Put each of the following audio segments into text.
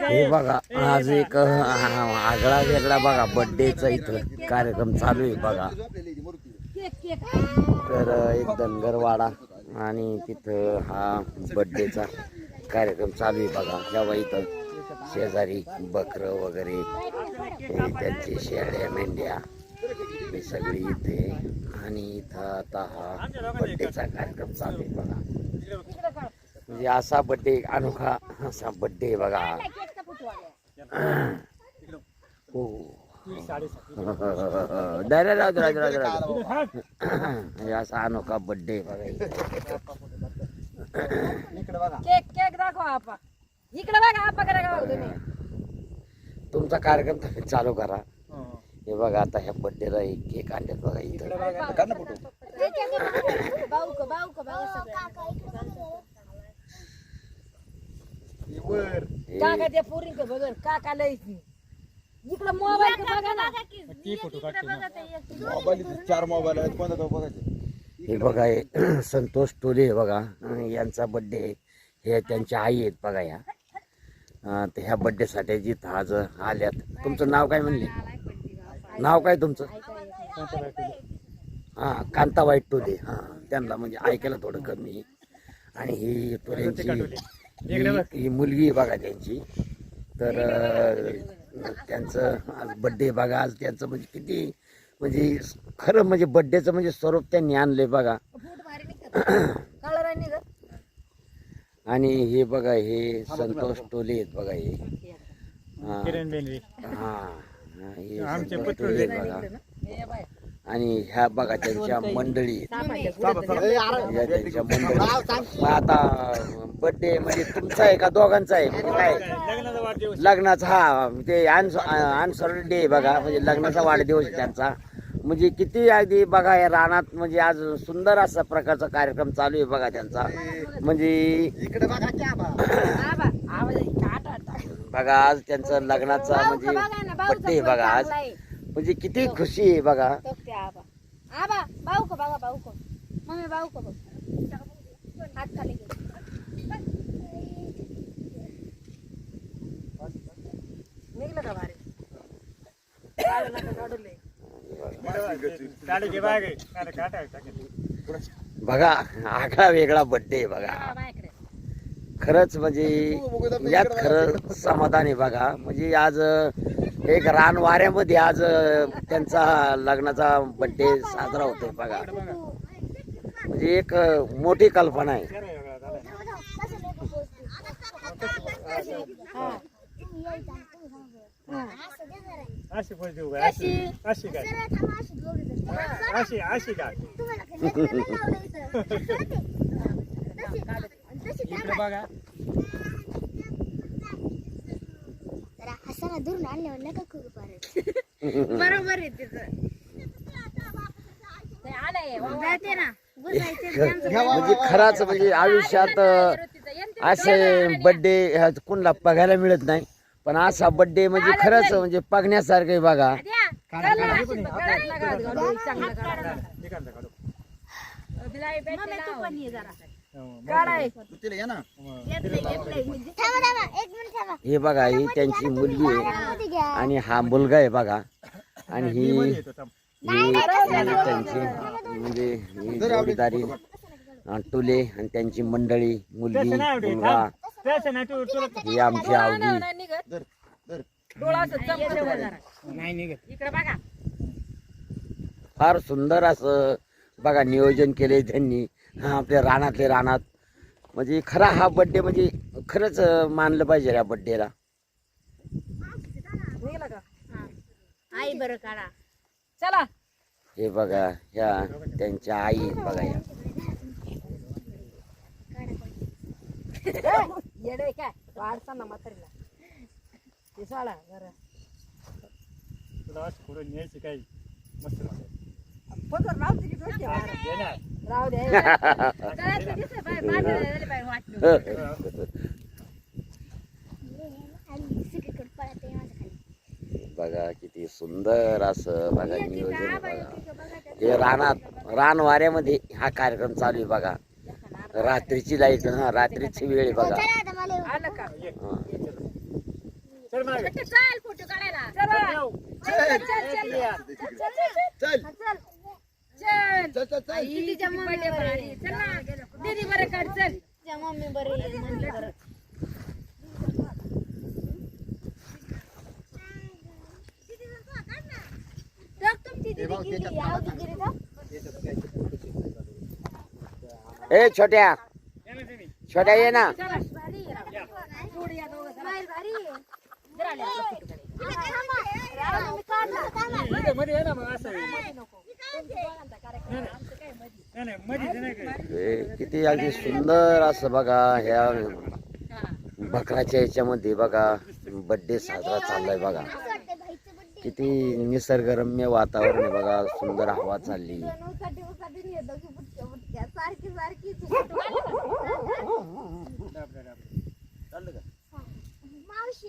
हे बघा आज एक आगळा वेगळा बघा बर्थडेचा इथं कार्यक्रम चालू आहे बघा. तर एक धनगरवाडा आणि तिथं हा बर्थडेचा कार्यक्रम चालू आहे बघा. जेव्हा इथं शेजारी बकरं वगैरे त्यांचे शेळ्या मेंढ्या हे सगळी इथे. आणि इथं आता हा बर्थडेचा कार्यक्रम चालू आहे बघा. म्हणजे असा बड्डे अनोखा असा बड्डे बघा. हा. हो नाही, नाही, राहू दे, राहू दे, राहू दे, राहू दे. असा अनोखा बड्डे. केक केक दाखवा आपा इकडे बघा आपा करा का तुम्ही. तुमचा कार्यक्रम तुम्ही चालू करा. हे. बघा आता ह्या बड्डेला एक केक आणल्यात बघा इथं. हे- काका त्या बघ काका इकडे मोबाईल बघा ना. चार मोबाईल आहेत. कोणता तो बघायचे? हे बघा हे संतोष टोले हे बघा. अं, यांचा बड्डे हे त्यांच्या आई आहेत बघा या. अं, तर ह्या बड्डेसाठी जिथं आज आल्यात. तुमचं नाव काय म्हणले? नाव काय तुमचं? हा कांताबाई टोले. हा त्यांना म्हणजे ऐकायला थोडं कमी. आहे. आणि ही टोलेंची ही- ही मुलगी आहे बघा त्यांची. तर अं, त्यांचं आज बड्डे बघा. आज त्यांचं म्हणजे किती म्हणजे खरं म्हणजे बड्डेचं म्हणजे स्वरूप त्यांनी आणलंय बघा. कळर आहे निघत. आणि हे बघा हे संतोष टोले आहेत बघा हे. हा. किरण बेनरी हा. हा, हे आमचे संतोष पुत्र टोले आहेत बघा. हे बाय आणि ह्या बघा त्यांच्या मंडळी. या त्यांच्या मंडळी. मग आता बर्थडे म्हणजे तुमचा आहे का दोघांचा आहे? म्हणजे काय? लग्नाचा वाढदिवस. लग्नाचा हा ते आन्सर डे बघा. म्हणजे लग्नाचा वाढदिवस आहे त्यांचा. म्हणजे किती अगदी बघा या रानात म्हणजे आज सुंदर असा प्रकारचा कार्यक्रम चालू आहे बघा त्यांचा. म्हणजे इकडे बघा आज त्यांचं लग्नाचा म्हणजे का बघा आज. म्हणजे किती खुशी आहे बघा. तो ते आबा. आबा भाऊ का बघा भाऊ का. मम्मी भाऊ का बघ. हात खाली घे. निघलं का भारी काढू नका, काढू लय. साडीची बाग आहे अरे काटा टाकेल बघा आगळा वेगळा बर्थडे बघा. हा, माझ्याकडे. खरंच म्हणजे यात खरं समाधान आहे बघा. म्हणजे आज एक रान वाऱ्यामध्ये आज त्यांचा लग्नाचा बर्थडे साजरा होतोय बघा. म्हणजे एक मोठी कल्पना आहे. बघा, झालं. अशी पोच देऊ का अशी अशी काय अशी अशी काय इकडे बघा हसाना दूर आणल्यावर नका करू परत. बरोबर आहे तिचं. जाते ना. म्हणजे खराच म्हणजे आयुष्यात असे बर्थडे कोणाला बघायला मिळत नाही. पण असा बर्थडे म्हणजे खरंच म्हणजे बघण्यासारखं बघा. हं. तू ये थांबा हे बघा ही त्यांची मुलगी आहे. आणि हा मुलगा आहे बघा. आणि ही त्यांची म्हणजे जोडीदारी टुले आणि त्यांची मंडळी मुलगी मुलगा. ही आमची आवडी. फार सुंदर असं बघा नियोजन केले त्यांनी. आपल्या रानातले रानात. म्हणजे खरा हा बड्डे म्हणजे खरंच मानलं पाहिजे या बड्डेला आई बरं काढा. चला. हे बघा ह्या त्यांच्या आई आहेत बघा या. येडे काय? वाढसा ना म्हातारीला. ते सोडा जरा. तुला असं पुढे न्यायची काही? मस्त. राहू. राहू दे गळ्यातलं बाय, झालं बाय वाटलं. बघा किती सुंदर असं बघा नियोजन बघा. हे रानात रान वाऱ्यामध्ये हा कार्यक्रम चालू आहे बघा. रात्रीची लाइट हा रात्रीची वेळ आहे बघा. चला आलं का? हा. चल मागे. छोटे चाल फोटो काढायला? चला. चल चल चल. चल. चल. चल. चल ना दीदी बरं काढ चल. तुझ्या मम्मी बरी मम्मी बरं. बघ तुमची दीदी गेली आहो? ती गेली का? ए छोट्या. या ना तुम्ही. छोट्या ये ना. चला. सोड या. दोघं. बाहेर भारी आहे. जरा मी काढला. मध्ये आहे ना मग असं. किती अगदी सुंदर असं बघा ह्या बकराच्या याच्यामध्ये बघा बड्डे साजरा चाललाय बघा. किती निसर्गरम्य वातावरण आहे बघा सुंदर हवा चालली. मावशी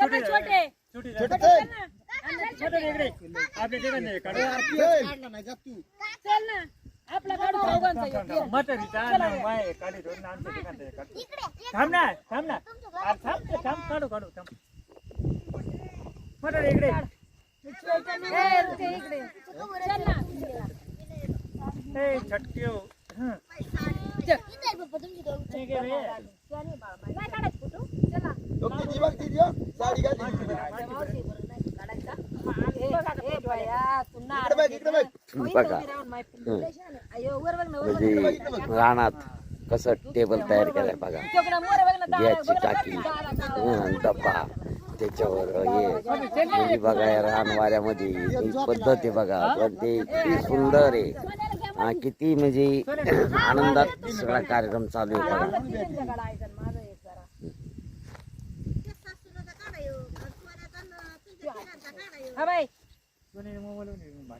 छोटे छोटे छोटे चल ना. छोटे इकडे आपल्या ठिकाणी आहे, काढू. चल ना आपला काढू दोघांचा एक. ये. म्हातारीचा नाव आहे, काढी धरून आमच्या ठिकाणी आहे, काढू. थांब ना थांब ना अरे थांब ते थांब काढू काढू थांब म्हातारी इकडे ए, ते इकडे चल ना ए छटक्यो हं, ठीक आहे रे. नाही काढा, रानात कसं टेबल तयार करायला बघा घ्यायची टाकी डब्बा त्याच्यावर हे बघा या वाऱ्यामध्ये पद्धत आहे बघा पण ते किती सुंदर आहे किती म्हणजे आनंदात सगळा कार्यक्रम चालू आहे बघा. हा बाई.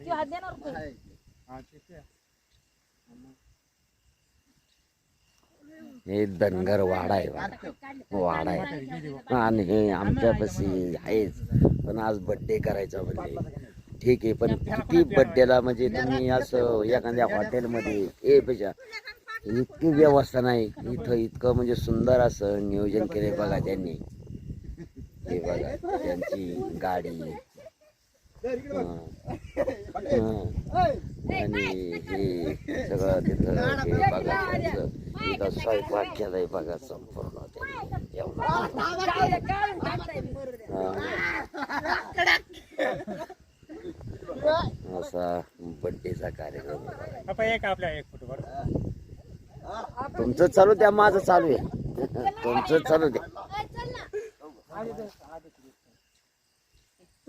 तू हात देणार तू हा. हे धनगर वाडा आहे बघा वाडा आहे. आणि हे आमच्यापाशी आहेच. पण आज बड्डे करायचा म्हणजे ठीक आहे पण किती बड्डेला म्हणजे तुम्ही असं एखाद्या हॉटेलमध्ये ए पेक्षा इतकी व्यवस्था नाही. इथं इतकं म्हणजे सुंदर असं नियोजन केलंय बघा त्यांनी. हे बघा त्यांची गाडी. हं. हं. आणि हे सगळं तिथं हे बघा त्यांचं इथं स्वयंपाक केलाय बघा संपूर्ण त्यांनी. असा बड्डेचा कार्यक्रम एक आपल्या एक तुमचं चालू द्या माझं चालू आहे. तुमचं चालू द्या.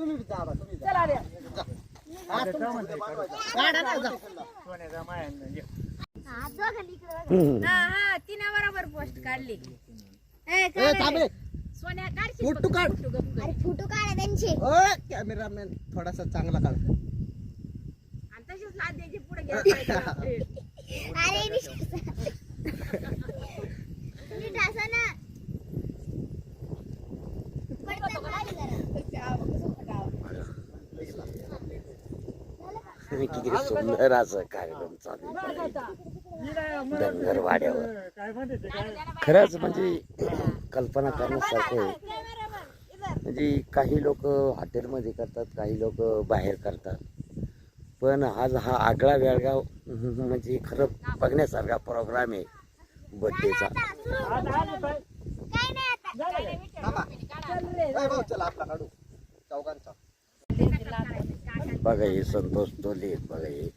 तुम्ही बी जा बा, तुम्ही जा. चला रे आता का म्हणते काढू? काढा ना, जा. सोन्याचा माया ये. हा, दोघांनी इकडे बघा. हं. हा हा तिने बरोबर पोस्ट काढली ए, ए, काढ. थांब रे. सोन्या काढशी फोटो काढ अरे फोटो काढा त्यांचे ओय, कॅमेरामॅन थोडासा चांगला काढ आणि तशीच लाद द्यायची पुढे घ्यायची अरे नीट ना पडतं खाली जरा. किती सुंदर असं कार्यक्रम चालू आहे. हिला मला धनगर वाड्यावर खरंच म्हणजे कल्पना करण्यासारखं आहे. म्हणजे काही लोक हॉटेलमध्ये करतात काही लोक बाहेर करतात. पण आज हा आगळा वेगळा म्हणजे खरं बघण्यासारखा प्रोग्राम आहे. बड्डेचा आता आली पाय. काय नाही आता थांबा. ए, भाऊ, चला आपला काढू चौघांचा बघा हे संतोष तोले आहेत बघा हे.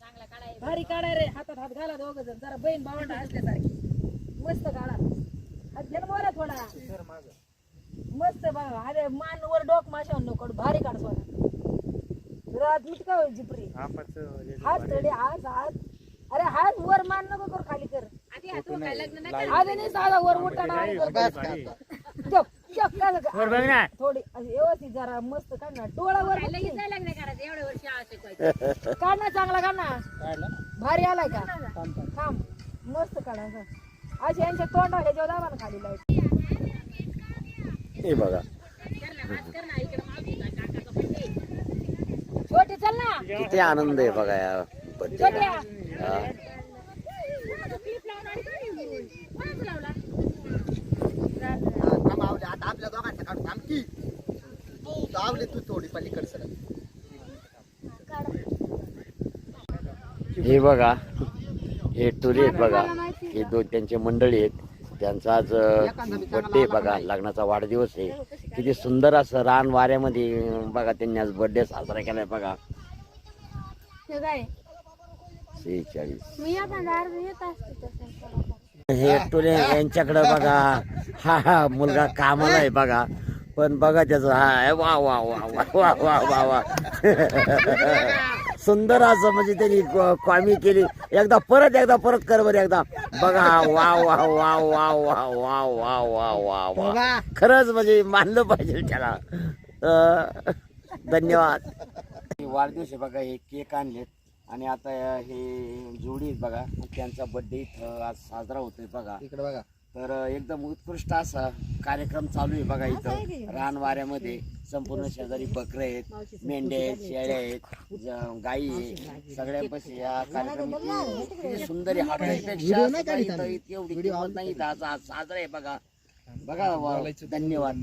चांगला काढाय भारी काढाय रे हातात हात घाला दोघ जण जरा बहीण भावंड असल्यासारखी मस्त काढा. हात घे ना मोरा थोडा. सर मागं. मस्त बघा. अरे मान वर डोक माशा नको भारी काढ काय होईल जिपरी. आपाचं हात तडे हात हात. अरे हात वर मान नको कर खाली कर. आधी नाही साधा वर उठाणा आणि वर बस भारी. चप चप काय झालं? वर बघ ना. थोडी व्यवस्थित जरा मस्त काढ ना. डोळावर काढ ना चांगला काढ ना भारी आलाय का? थांब मस्त काढा असं. अशी यांच्या तोंडा ह्याच्यावर दाबा ना खाली लाइट. हे बघा. छोटे चल ना. किती आनंद आहे बघा या आता आपल्या काढू थांब की तू तू थोडी पलीकडे सर हे बघा हे टुरी आहेत बघा. हे दोन त्यांचे मंडळी आहेत. त्यांचा आज बड्डे बघा. लग्नाचा वाढदिवस आहे. किती सुंदर असं रान वाऱ्यामध्ये बघा त्यांनी आज बड्डे साजरा केलाय बघा. हे काय सेहेचाळीस मी येत असते हे टोले यांच्याकडे बघा हा हा मुलगा कामाला आहे बघा पण बघा त्याचं हा वा वा वा वा वा वा वा वा सुंदर असं म्हणजे त्यांनी कॉमी केली एकदा परत एकदा परत कर बरं एकदा बघा वा वा वा वा वा वा वा वा वा वा खरंच म्हणजे मानलं पाहिजे त्याला धन्यवाद वाढदिवस आहे बघा हे केक आणलेत आणि आता हे जोडी आहेत बघा त्यांचा बर्थडे इथं आज साजरा होतोय बघा. इकडे बघा. तर एकदम उत्कृष्ट असा कार्यक्रम चालू आहे बघा इथं. रान वाऱ्यामध्ये संपूर्ण शेजारी बकरे आहेत मेंढ्या आहेत शेळ्या आहेत गायी आहे. सगळ्यांपाशी या कार्यक्रम सुंदर हॉटेलपेक्षा इतकी एवढी किंमत नाही. आज आज साजरा आहे बघा. बघा धन्यवाद.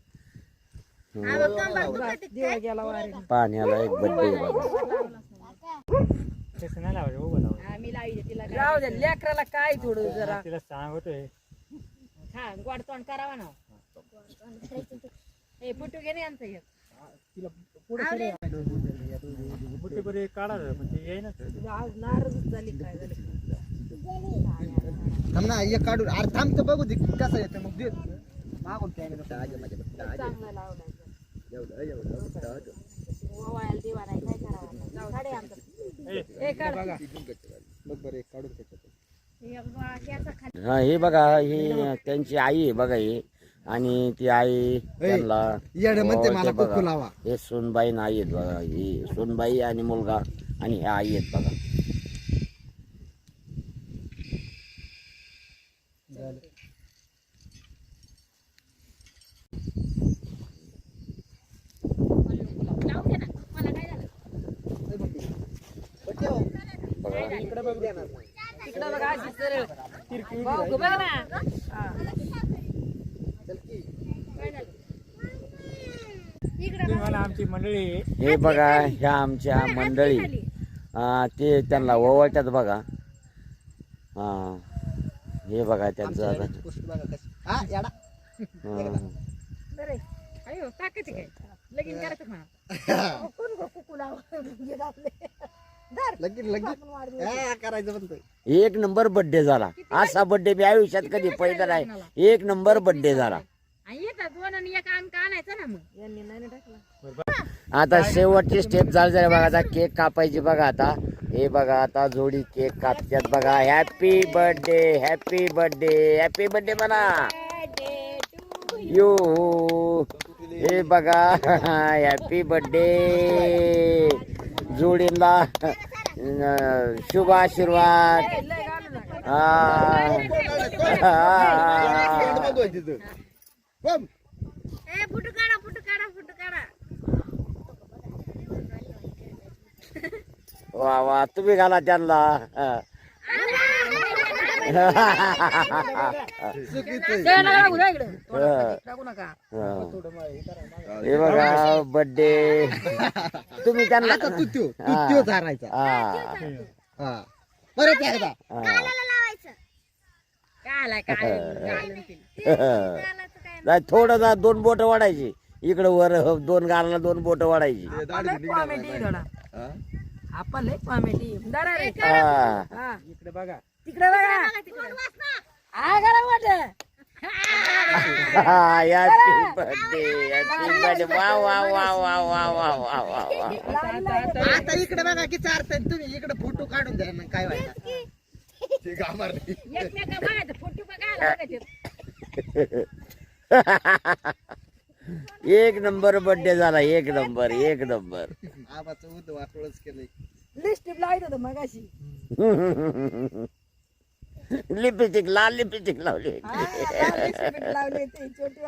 पाहण्याला एक बड्डे तसं नाही लावायचं उभं लावायचं राहू दे लेकराला काय थोडं जरा. तिला सांगतोय. हा गोड तोंड करावा ना. हे फुटू घे ना यांचं एक. बुट्टी बरी काढा येईनच तुझं आज नाराज झाली काय झाली. थांब ना एक काढून. अरे थांब तर बघू दे कसं येतं मग दे. मागून माझ्या चांगलं एवढं ओवाळायला दिवा नाही काय करावं आमचं हा हे बघा ही त्यांची आई आहे बघा ही आणि ती आई त्यांना येडं म्हणते ओवाळते मला बघा. कुकू लावा. हे सोनबाई आई आहेत बघा ही सोनबाई आणि मुलगा आणि ह्या आई आहेत बघा बघा. इकडे बघा अशी सरळ भाऊ गं बघ ना हा. आमची मंडळी हे बघा ह्या आमच्या मंडळी. हा, ते त्यांना ओवाळतात बघा. हा. हे बघा त्यांचं आता हा. बरं आहे. अयो टाकायचे काय? लगीन करायचं म्हणा कोण गं कुकू लाव? हे घातले. धर. लगीन लगीन हा, करायचं म्हणतोय. एक नंबर बर्थडे झाला. असा बर्थडे मी आयुष्यात कधी पहिला नाही. एक नंबर बर्थडे झाला. आणि येतात दोन आणि एक अंक आणायचा ना मग. यांनी नाही ना टाकला. आता शेवटची स्टेप झाली झाली बघा आता केक कापायची बघा आता. हे बघा आता जोडी केक कापतात बघा. Happy birthday happy birthday happy birthday म्हणा. यो. हे बघा हॅपी बर्थडे जोडीला शुभ आशीर्वाद. वा वा तुम्ही घाला त्यांना. हे बघा बर्थडे तुम्ही त्यांना परत एकदा. नाही थोडं जा दोन बोट वाढायची. इकडे वर हो, दोन गाळाला दोन बोट वाढायची. आपण इकडे बघा. तिकडे बघा हा करा बर्थडे वा वा वा वा वा वा वा वा वा आता इकडे बघा की चारताय तुम्ही इकडे फोटो काढून द्या मग काय व्हायचं ते एक नंबर बर्थडे झाला एक नंबर एक नंबर आबाचं उद वाटोळच केलंय लावत होतं मग अशी लिपस्टिक लाल लिपस्टिक लावली लावले ते छोटी